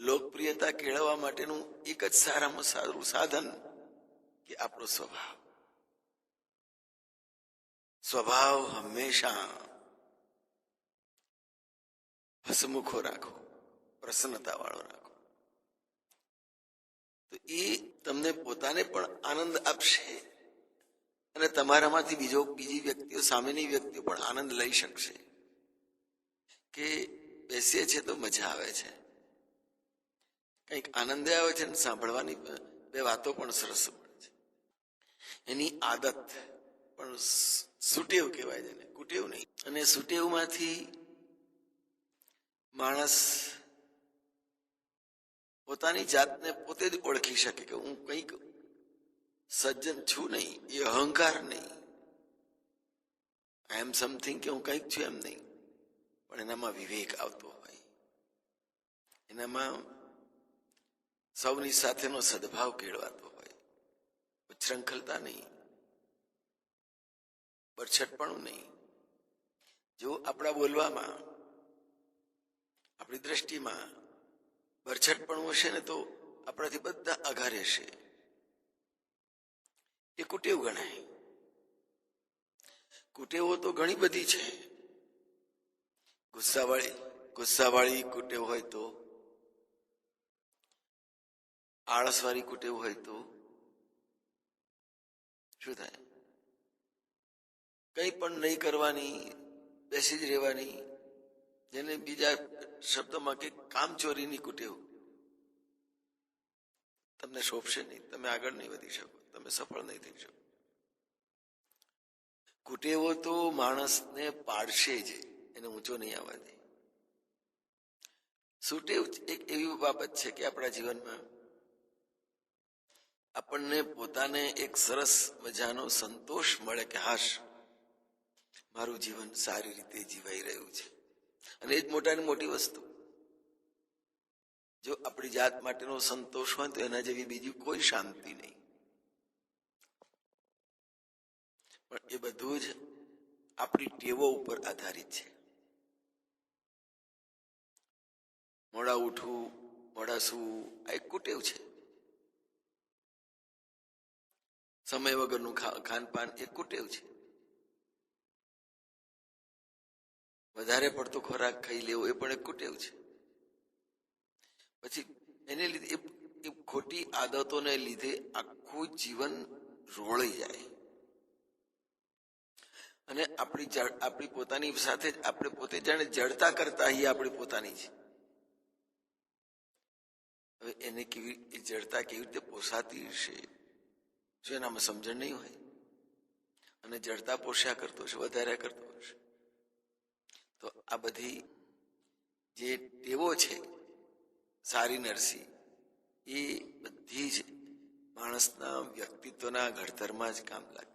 લોકપ્રિયતા કેળવવા માટેનું એક જ સારામાં સારું સાધન કે આપણો સ્વભાવ. સ્વભાવ હંમેશા હસમુખો રાખો પ્રસન્નતા વાળો રાખો. તો એ તમને પોતાને પણ આનંદ આપશે અને તમારામાંથી બીજો બીજી વ્યક્તિઓ, સામેની વ્યક્તિઓ પણ આનંદ લઈ શકશે. કે બેસીએ છે તો મજા આવે છે. કંઈક આનંદ આવે છે અને સાંભળવાની બે વાતો પણ સરસ મળે છે. એની આદત પણ સુટેવ કહેવાય છે કુટેવ નહીં. અને સુટેવમાંથી માણસ પોતાની જાતને પોતે જ ઓળખી શકે કે હું કંઈક સજ્જન છું નહીં, એ અહંકાર નહીં. આઈ એમ સમથિંગ કે હું કંઈક છું એમ નહીં. પણ એનામાં વિવેક આવતો હોય. એનામાં સૌની સાથેનો સદભાવ કેળવાતો હોય. ઉચ્છૃંખલતા નહીં. બરછટપણું નહીં. જો આપણા બોલવામાં, આપણી દ્રષ્ટિમાં બરછટપણું હશે ને તો આપણાથી બધા આઘારે હશે. એ કુટેવ ગણાય. કુટેવો તો ઘણી બધી છે. ગુસ્સાવાળી ગુસ્સાવાળી કુટેવ હોય તો આળસવાળી કુટેવ હોય તો શું થાય? કંઈ પણ નહીં કરવાની, બેસી જ રહેવાની, જેને બીજા શબ્દોમાં કે કામચોરીની કુટેવ તમને શોભશે નહીં, તમે આગળ નહીં વધી શકો, તમે સફળ નહીં થઈ શકો. કુટેવો તો માણસને પાડશે જ, એને ઊંચો નહીં આવવા દે. સુટેવ એક એવી બાબત છે કે આપણા જીવનમાં આપણને પોતાને એક સરસ મજાનો સંતોષ મળે કે હાશ, મારું જીવન સારી રીતે જીવાઈ રહ્યું છે. અને એ જ મોટાની મોટી વસ્તુ. જો આપણી જાત માટેનો સંતોષ હોય તો એના જેવી બીજી કોઈ શાંતિ નહીં. પણ એ બધું જ આપણી ટેવો ઉપર આધારિત છે. મોડા ઉઠવું, મોડા સૂવું, આ એક કુટેવ છે. સમય વગરનું ખાનપાન એ કુટેવ છે. વધારે પડતો ખોરાક ખાઈ લેવો એ પણ એક કુટેવ છે. પછી એને લીધે એ- ખોટી આદતોને લીધે આખું જીવન રોળી જાય. અને આપણી આપણી પોતાની સાથે જ, આપણે પોતે જાણે જડતા કરતા હી આપણી પોતાની છે હવે એને કેવી જડતા કેવી રીતે પોસાતી હશે? જો એનામાં સમજણ નહીં હોય. અને જડતા પોષ્યા કરતો હશે વધારે કરતો હશે. તો આ બધી જે ટેવો છે, સારી નરસી એ બધી જ માણસના વ્યક્તિત્વના ઘડતરમાં જ કામ લાગે.